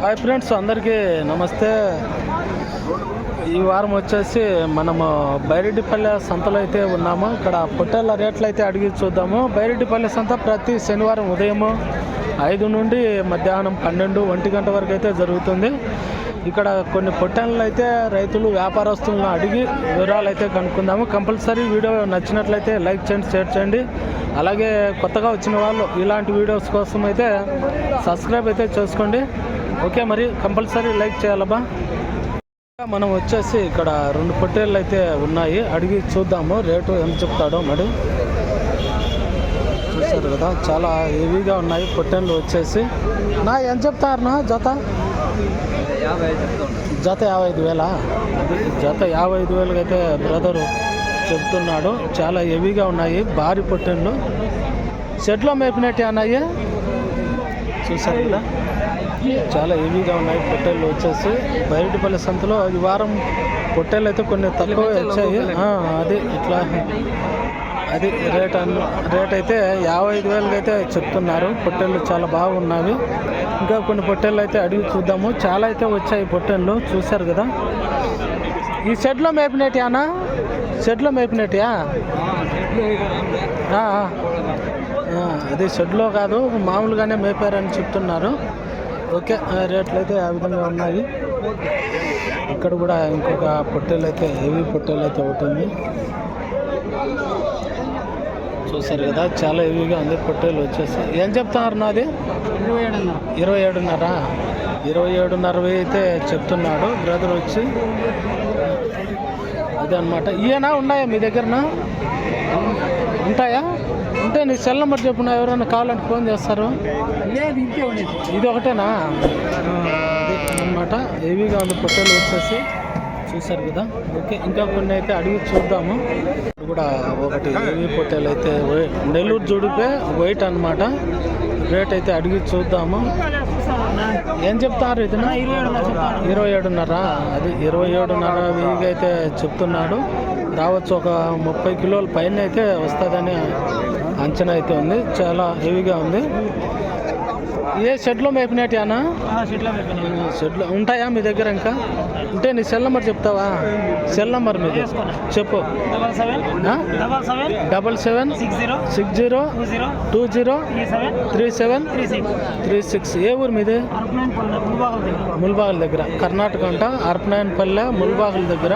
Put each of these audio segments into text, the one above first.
Hi friends అందరికీ నమస్తే. ఈ వారం వచ్చేసి మనము బైరెడ్డిపల్లె సంతలో అయితే ఉన్నాము. ఇక్కడ పొట్టేళ్ళ రేట్లు అయితే అడిగి చూద్దాము. బైరెడ్డిపల్లె సంత ప్రతి శనివారం ఉదయము ఐదు నుండి మధ్యాహ్నం పన్నెండు ఒంటి గంట వరకు అయితే జరుగుతుంది. ఇక్కడ కొన్ని పొట్టేళ్ళు అయితే రైతులు వ్యాపారస్తులను అడిగి వివరాలు అయితే కనుక్కుందాము. కంపల్సరీ వీడియో నచ్చినట్లయితే లైక్ చేయండి షేర్ చేయండి. అలాగే కొత్తగా వచ్చిన వాళ్ళు ఇలాంటి వీడియోస్ కోసం అయితే సబ్స్క్రైబ్ అయితే చేసుకోండి. ఓకే మరి కంపల్సరీ లైక్ చేయాలబ్బా. మనం వచ్చేసి ఇక్కడ రెండు పొట్టేళ్ళు అయితే ఉన్నాయి. అడిగి చూద్దాము రేటు ఎంత చెప్తాడో మరి. చూసారు కదా చాలా హెవీగా ఉన్నాయి పొట్టేళ్ళు వచ్చేసి. నా ఎంత చెప్తారు నా జత? జత యాభై ఐదు వేలా? జత యాభై ఐదు వేలకి అయితే బ్రదరు చెప్తున్నాడు. చాలా హెవీగా ఉన్నాయి భారీ పొట్టేళ్ళు. షెడ్లో మేపినట్టు అన్నాయి చూసారు కదా. చాలా హెవీగా ఉన్నాయి పొట్టేళ్ళు వచ్చేసి. బయటపల్లి సంతలో ఈ వారం పొట్టేళ్ళు అయితే కొన్ని తక్కువ వచ్చాయి. అది ఇట్లా. అది రేట్ అన్న రేట్ అయితే యాభై ఐదు వేలకి అయితే చెప్తున్నారు. పొట్టేళ్ళు చాలా బాగున్నవి ఇంకా కొన్ని పొట్టేళ్ళు అయితే అడిగి చూద్దాము. చాలా అయితే వచ్చాయి పొట్టేళ్ళు. చూశారు కదా. ఈ షెడ్లో మేపినట్టు అన్న? షెడ్లో మేపినట్టుయా అది షెడ్లో కాదు మామూలుగానే మేపారని చెప్తున్నారు. ఓకే ఆ, రేట్లు అయితే ఆ విధంగా ఉన్నాయి. ఇక్కడ కూడా ఇంకొక పొట్టేలు అయితే హెవీ పొట్టేలు అయితే ఒకటి ఉంది. చూసారు కదా చాలా హెవీగా ఉంది పొట్టేలు వచ్చేసి. ఏం చెప్తున్నారు నాది? ఇరవై ఏడున్నర. ఇరవై ఏడున్నర అయితే చెప్తున్నాడు బ్రదర్ వచ్చి. అదే అనమాట ఇవేనా ఉన్నాయా మీ దగ్గరనా? ఉంటాయా? ఉంటే నీ సెల్ నెంబర్ చెప్పున్నా ఎవరైనా కావాలంటే ఫోన్ చేస్తారు? ఇది ఒకటేనా? అనమాట హెవీగా ఉంది పొట్టేలు వచ్చేసి చూసారు కదా. ఓకే ఇంకా కొన్ని అయితే అడిగి చూద్దాము. కూడా ఒకటి హెవీ పొట్టేలు అయితే నెల్లూరు జుడిపే వైట్ అన్నమాట. రేట్ అయితే అడిగి చూద్దాము. ఏం చెప్తారు ఇది? ఇరవై ఏడున్నర అది ఇరవై ఏడున్నర వెయ్యిగా అయితే చెప్తున్నాడు. రావచ్చు ఒక ముప్పై కిలోల పైన అయితే వస్తుందని అంచనా అయితే ఉంది. చాలా హెవీగా ఉంది. ఏ షెడ్లో మేపినట్టు అన్న? షెడ్లో ఉంటాయా మీ దగ్గర ఇంకా? ఉంటే నీ సెల్ నెంబర్ చెప్తావా? సెల్ నెంబర్ మీది. చెప్పు. Double seven six zero two zero three seven three six. ఏ ఊరు మీది? ముల్బాగుల దగ్గర. కర్ణాటక అంట. అర్పనాయనపల్లె ముల్బాగుల దగ్గర.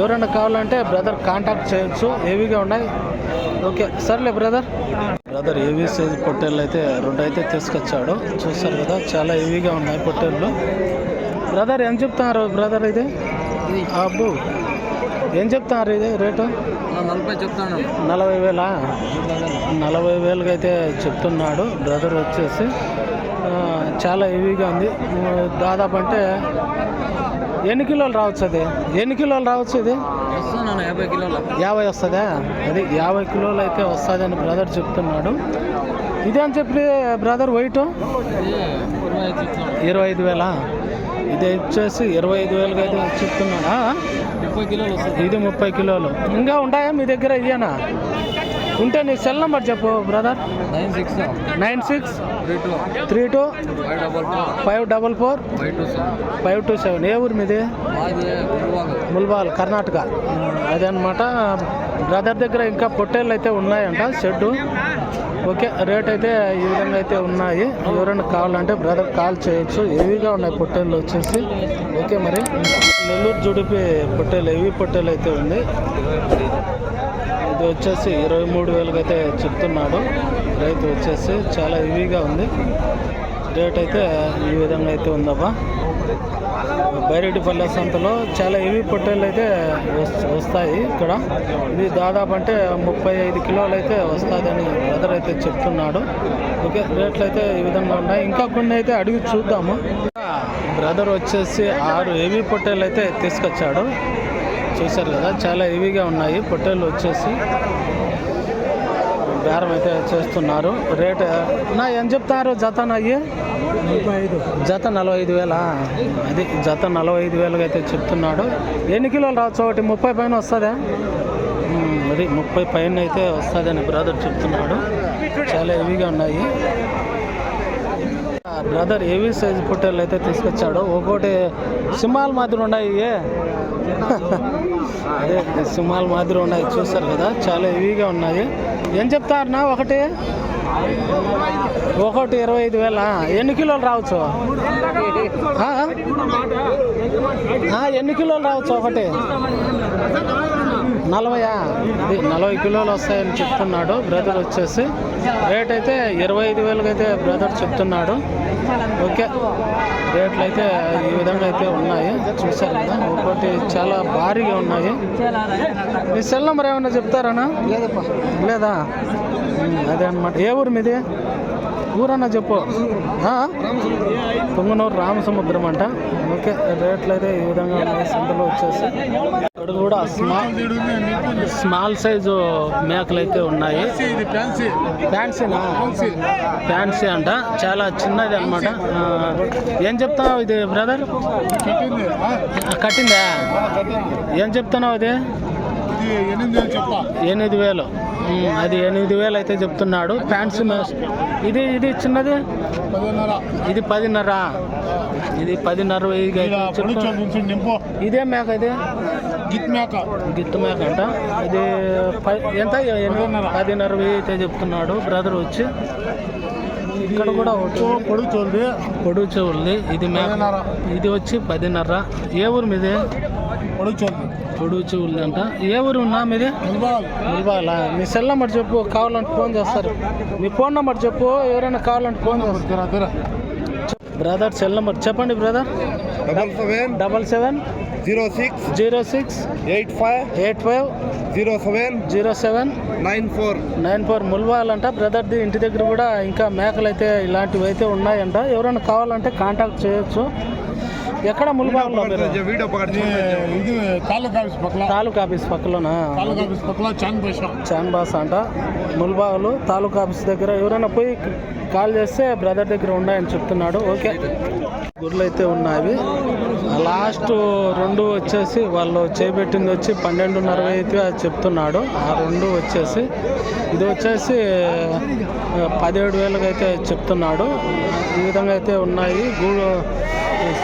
ఎవరైనా కావాలంటే బ్రదర్ కాంటాక్ట్ చేయొచ్చు. హెవీగా ఉన్నాయి. ఓకే సర్లే బ్రదర్. బ్రదర్ హెవీ సైజ్ పొట్టేళ్ళు అయితే రెండు అయితే తీసుకొచ్చాడు. చూస్తారు కదా చాలా హెవీగా ఉన్నాయి పొట్టేళ్ళు. బ్రదర్ ఏం చెప్తున్నారు బ్రదర్ ఇది? అబ్బు ఏం చెప్తున్నారు ఇది రేటు? నలభై చెప్తాను నలభై వేలా? నలభై వేలుగా అయితే చెప్తున్నాడు బ్రదర్ వచ్చేసి. ఆ, చాలా హెవీగా ఉంది. దాదాపు అంటే ఎన్ని కిలోలు రావచ్చు అది? ఎన్ని కిలోలు రావచ్చు ఇది? యాభై కిలోల యాభై వస్తుందా? అది యాభై కిలోలు అయితే వస్తుందని బ్రదర్ చెప్తున్నాడు. ఇదేం చెప్పి బ్రదర్ వెయిట్ ఇరవై ఐదు వేలా? ఇది వచ్చేసి ఇరవై ఐదు వేలుగా అయితే చెప్తున్నాడా. ముప్పై కిలోలు వస్తుంది ఇది ముప్పై కిలోలు. ఇంకా ఉంటాయా మీ దగ్గర ఇయ్యనా? ఉంటే నీ సెల్ నెంబర్ చెప్పు brother. Nine six nine six three two. Five double four. Five two seven. ఏ ఊరు మీది? ముల్బాల్ కర్ణాటక. అదే అనమాట బ్రదర్ దగ్గర ఇంకా పొట్టేళ్ళు అయితే ఉన్నాయంట షెడ్డు. ఓకే రేట్ అయితే ఈ విధంగా అయితే ఉన్నాయి. ఎవరైనా కావాలంటే బ్రదర్ కాల్ చేయొచ్చు. హెవీగా ఉన్నాయి పొట్టేళ్ళు వచ్చేసి. ఓకే మరి. నెల్లూరు జుడిపి పొట్టేలు హెవీ పొట్టేలు అయితే ఉంది. ఇది వచ్చేసి ఇరవై మూడు వేలకు అయితే చెప్తున్నాడు. రైతు వచ్చేసి చాలా హెవీగా ఉంది. రేట్ అయితే ఈ విధంగా అయితే ఉందబ్బా. బైరెడ్డిపల్లె సంతలో చాలా హెవీ పొట్టేళ్ళు అయితే వస్తాయి ఇక్కడ. ఇది దాదాపు అంటే ముప్పై ఐదు కిలోలు అయితే వస్తుందని బ్రదర్ అయితే చెప్తున్నాడు. ఓకే రేట్లు అయితే ఈ విధంగా ఉన్నాయి. ఇంకా కొన్ని అయితే అడిగి చూద్దాము. బ్రదర్ వచ్చేసి ఆరు హెవీ పొట్టేళ్ళు అయితే తీసుకొచ్చాడు. చూశారు కదా చాలా హెవీగా ఉన్నాయి. పొట్టేళ్ళు వచ్చేసి బేరం అయితే చేస్తున్నారు. రేట్ నా ఏం చెప్తారు? జత అయ్యి జత నలభై ఐదు వేలా? అది జత నలభై ఐదు వేలుగా అయితే చెప్తున్నాడు. ఎన్ని కిలోలు రావచ్చు? ఒకటి ముప్పై పైన వస్తుందా? అది ముప్పై పైన అయితే వస్తుందని బ్రదర్ చెప్తున్నాడు. చాలా హెవీగా ఉన్నాయి. బ్రదర్ ఏవి సైజ్ పొట్టేళ్ళు అయితే తీసుకొచ్చాడు. ఒక్కోటి సింహాల మాదిరి ఉన్నాయి అదే సింహాల మాదిరి ఉన్నాయి. చూస్తారు కదా? చాలా హెవీగా ఉన్నాయి. ఏం చెప్తారన్నా? ఒకటి? ఒకటి ఇరవై ఐదు వేల? ఎన్ని కిలోలు రావచ్చు? ఎన్ని కిలోలు రావచ్చు ఒకటి? నలభయా ఇది నలభై కిలోలు వస్తాయని చెప్తున్నాడు. బ్రదర్ వచ్చేసి రేట్ అయితే ఇరవై ఐదు వేలకి అయితే బ్రదర్ చెప్తున్నాడు. ఓకే. రేట్లు అయితే ఈ విధంగా అయితే ఉన్నాయి. చూసారు కదా ఒకటి చాలా భారీగా ఉన్నాయి. మీ సెల్ నెంబర్ ఏమన్నా చెప్తారనా లేదప్పా. లేదా? అదే అనమాట ఏ ఊరు మీది? ఊరన్నా చెప్పు. ఆ? పొంగనూరు రామసముద్రం అంట. ఓకే రేట్లు అయితే ఈ విధంగా ఉన్నాయి సంతలో వచ్చేసి. ఇక్కడ కూడా స్మాల్ స్మాల్ సైజు మేకలు అయితే ఉన్నాయి ఫ్యాన్సీనా ఫ్యాన్సీ అంట. చాలా చిన్నది అనమాట ఏం చెప్తున్నావు ఇది బ్రదర్? కట్టిందా. ఏం చెప్తున్నావు అది ఎనిమిది వేలు అది ఎనిమిది వేలు అయితే చెప్తున్నాడు. ఫ్యాన్సీ మే- ఇది ఇది చిన్నది? ఇది పదిన్నర. ఇది పదిన్నర ఇదే మేక ఇది? గిత్తు మేక. అంట. ఇది ఎంత? పదిన్నర. వెయ్యి అయితే చెప్తున్నాడు. బ్రదర్ వచ్చి. ఇక్కడ కూడా పొడుగు చూడండి పొడుగు చెవుల్ది ఇది ఇది వచ్చి పదిన్నర. ఏ ఊరు మీది? పొడుగు చూడండి పొడుగు చెవుల్ది అంట. ఏ ఊరు ఉన్నా మీది? మీ సెల్ నెంబర్ చెప్పు కావాలంటే ఫోన్ చేస్తారు. మీ ఫోన్ నెంబర్ చెప్పు ఎవరైనా కావాలంటే ఫోన్ చేస్తారు. బ్రదర్ సెల్ నెంబర్ చెప్పండి brother. Double seven. Double seven. Zero six zero six eight five eight five zero seven zero seven nine four nine four ముల్బాలంట బ్రదర్ది ఇంటి దగ్గర కూడా ఇంకా మేకలు అయితే ఇలాంటివి అయితే ఉన్నాయంట. ఎవరైనా కావాలంటే కాంటాక్ట్ చేయొచ్చు. ఎక్కడ ముల్బాగ్లో ఇది తాలూకా ఆఫీస్ పక్కల తాలూకా ఆఫీస్ పక్కలోనా? తాలూకా ఆఫీస్ పక్కల చాంద్ భాష చాన్ బాస్ అంట. ముల్బాగులు తాలూకా ఆఫీస్ దగ్గర ఎవరైనా పోయి కాల్ చేస్తే బ్రదర్ దగ్గర ఉన్నాయని చెప్తున్నాడు. ఓకే. గుర్రెలు అయితే ఉన్నాయి. లాస్ట్ రెండు వచ్చేసి వాళ్ళు చేపెట్టింది వచ్చి పన్నెండున్నర అయితే చెప్తున్నాడు. ఆ రెండు వచ్చేసి ఇది వచ్చేసి పదిహేడు వేలకు అయితే చెప్తున్నాడు. ఈ విధంగా అయితే ఉన్నాయి. గూడు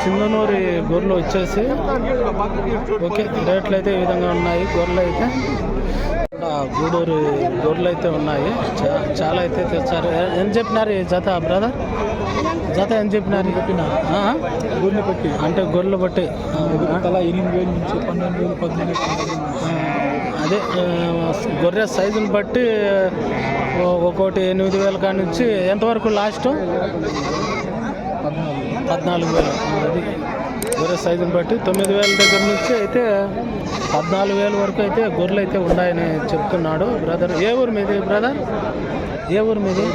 సింధనూరి గొర్రెలు వచ్చేసి. ఓకే రేట్లు అయితే ఈ విధంగా ఉన్నాయి గొర్రెలు అయితే. గూడూరు గొర్రెలు అయితే ఉన్నాయి. చాలా అయితే తెచ్చారు. ఏ- చెప్పినారు ఈ జత బ్రదర్? జత ఏం చెప్పినారు? చెప్పిన గొర్రెలు బట్టి అంటే గొర్రెలు బట్టి తలా ఎనిమిది వేలు నుంచి పన్నెండు వేలు పద్దెనిమిది అదే గొర్రె సైజుని బట్టి ఒక్కోటి ఎనిమిది వేల కాడి నుంచి ఎంతవరకు లాస్ట్? పద్నాలుగు వేలు. అది గొర్రె సైజుని బట్టి తొమ్మిది వేల దగ్గర నుంచి అయితే పద్నాలుగు వేల వరకు అయితే గొర్రెలు అయితే ఉన్నాయని చెప్తున్నాడు బ్రదర్. ఏ ఊరు మీది బ్రదర్? ఏ ఊరు మీది?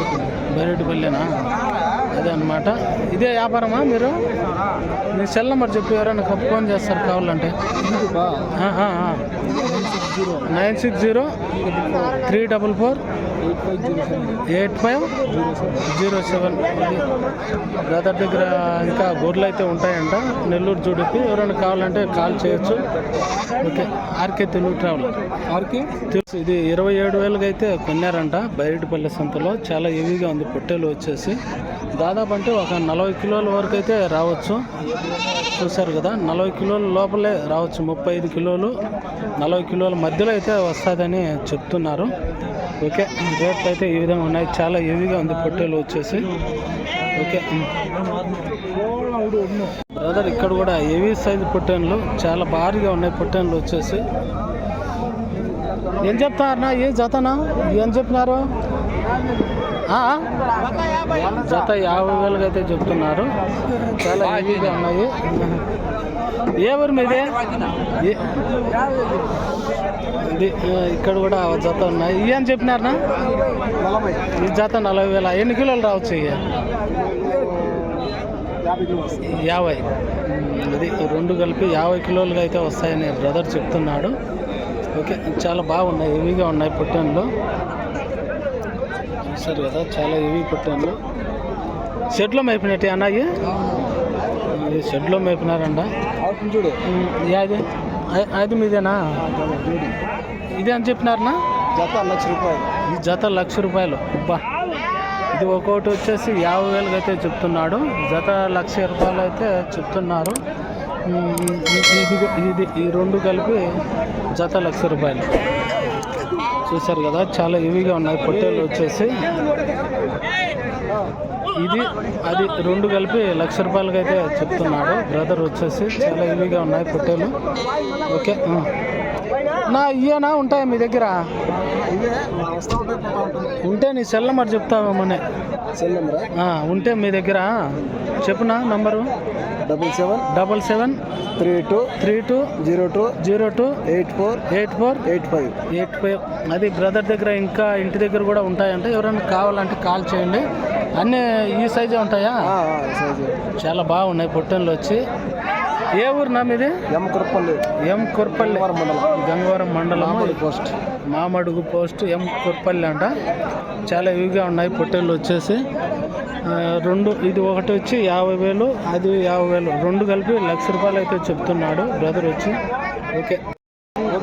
బైరెడ్డిపల్లినా? అదే అన్నమాట. ఇదే వ్యాపారమా మీరు? మీ సెల్ నెంబర్ చెప్పి ఎవరైనా ఫోన్ చేస్తారు కావాలంటే. Nine six zero three double four eight five zero seven. Brother దగ్గర ఇంకా గొర్రెలు అయితే ఉంటాయంట. నెల్లూరు జుడిపి ఎవరైనా కావాలంటే కాల్ చేయొచ్చు. Okay RK Telugu traveller RK? తెలుసు ఇది ఇరవై ఏడు వేలకు అయితే కొన్నారంట. బైరెడ్డిపల్లి సంతలో. చాలా హెవీగా ఉంది. పొట్టేలు వచ్చేసి. దాదాపు అంటే ఒక నలభై కిలోల వరకు అయితే రావచ్చు. చూశారు కదా నలభై కిలోల లోపలే రావచ్చు. ముప్పై ఐదు కిలోలు నలభై కిలోల మధ్యలో అయితే వస్తుందని చెప్తున్నారు. ఓకే రేట్లు అయితే ఈ విధంగా ఉన్నాయి. చాలా హెవీగా ఉంది పొట్టేలు వచ్చేసి. ఓకే. బ్రదర్ ఇక్కడ కూడా హెవీ సైజు పొట్టేన్లు చాలా భారీగా ఉన్నాయి పొట్టేన్లు వచ్చేసి. ఏం చెప్తారన్నా? ఏ జతనా? ఏం చెప్పినారు? జత యాభై వేలకు అయితే చెప్తున్నారు. చాలా ఈజీగా ఉన్నాయి. ఏ ఊరు మీది? ఇది ఇక్కడ కూడా జత ఉన్నాయి. ఇవి అని చెప్పినారనా? ఈ జత నలభై వేల. ఎన్ని కిలోలు రావచ్చు ఇవి యాభై. అది ఇది రెండు కలిపి యాభై కిలోలుగా అయితే వస్తాయని బ్రదర్ చెప్తున్నాడు. ఓకే చాలా బాగున్నాయి హెవీగా ఉన్నాయి పుట్టన్లు. చూసారు కదా చాలా హెవీ పుట్టన్లు షెడ్లో మేపినట్టు అన్నాయి ఇది షెడ్లో మేపినారంట. చూడు. ఉమ్, యాది అ- అది మీదేనా? ఇది అని చెప్పినారనా? జత లక్ష రూపాయలు. ఈ జత లక్ష రూపాయలు. అబ్బా. ఇది ఒక్కొక్కటి వచ్చేసి యాభై వేలకు అయితే చెప్తున్నాడు. జత లక్ష రూపాయలు అయితే చెప్తున్నారు. ఇది ఇది ఈ రెండు కలిపి జత లక్ష రూపాయలు. చూసారు కదా చాలా హెవీగా ఉన్నాయి. పొట్టేలు వచ్చేసి. ఇది అది రెండు కలిపి లక్ష రూపాయలకి అయితే చెప్తున్నాడు. బ్రదర్ వచ్చేసి చాలా హెవీగా ఉన్నాయి పొట్టేలు ఓకే నా ఇయ్యనా? ఉంటాయా మీ దగ్గర? ఉంటే నీ సెల్ నెంబర్ చెప్తావేమని సెల్ నెంబర్? ఉంటే మీ దగ్గర చెప్పునా number? Double seven. Double seven. Three two. Three two. Zero two. Zero two. Eight four. Eight four. Eight five. Eight five. అది బ్రదర్ దగ్గర ఇంకా ఇంటి దగ్గర కూడా ఉంటాయంటే ఎవరైనా కావాలంటే కాల్ చేయండి. అన్నీ ఈ సైజే ఉంటాయా? సైజు. చాలా బాగున్నాయి పొట్టెన్లు వచ్చి. ఏ ఊరు నా మీది? ఎం కురపల్లి. ఎం కుర్పల్లి. గంగవరం మండలం. పోస్ట్. మామడుగు పోస్ట్ ఎం కుర్పల్లి అంట. చాలా ఇవిగా ఉన్నాయి పొట్టేళ్ళు వచ్చేసి. రెండు ఇది ఒకటి వచ్చి యాభై వేలు అది యాభై వేలు. రెండు కలిపి లక్ష రూపాయలు అయితే చెప్తున్నాడు బ్రదర్ వచ్చి. ఓకే.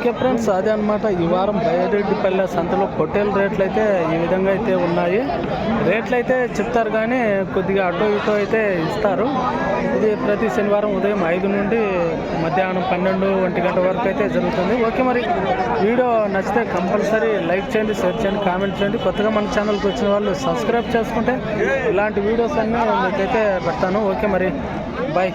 ఓకే ఫ్రెండ్స్ అదే అనమాట ఈ వారం బయరెడ్డిపల్లె సంతలో పొట్టేల రేట్లు అయితే ఈ విధంగా అయితే ఉన్నాయి. రేట్లు అయితే చెప్తారు కానీ కొద్దిగా అటో ఇటో అయితే ఇస్తారు. ఇది ప్రతి శనివారం ఉదయం ఐదు నుండి మధ్యాహ్నం పన్నెండు ఒంటి గంట వరకు అయితే జరుగుతుంది. ఓకే మరి వీడియో నచ్చితే కంపల్సరీ లైక్ చేయండి షేర్ చేయండి కామెంట్ చేయండి. కొత్తగా మన ఛానల్కి వచ్చిన వాళ్ళు సబ్స్క్రైబ్ చేసుకుంటే ఇలాంటి వీడియోస్ అన్నీ మీకైతే పెడతాను. ఓకే మరి బాయ్.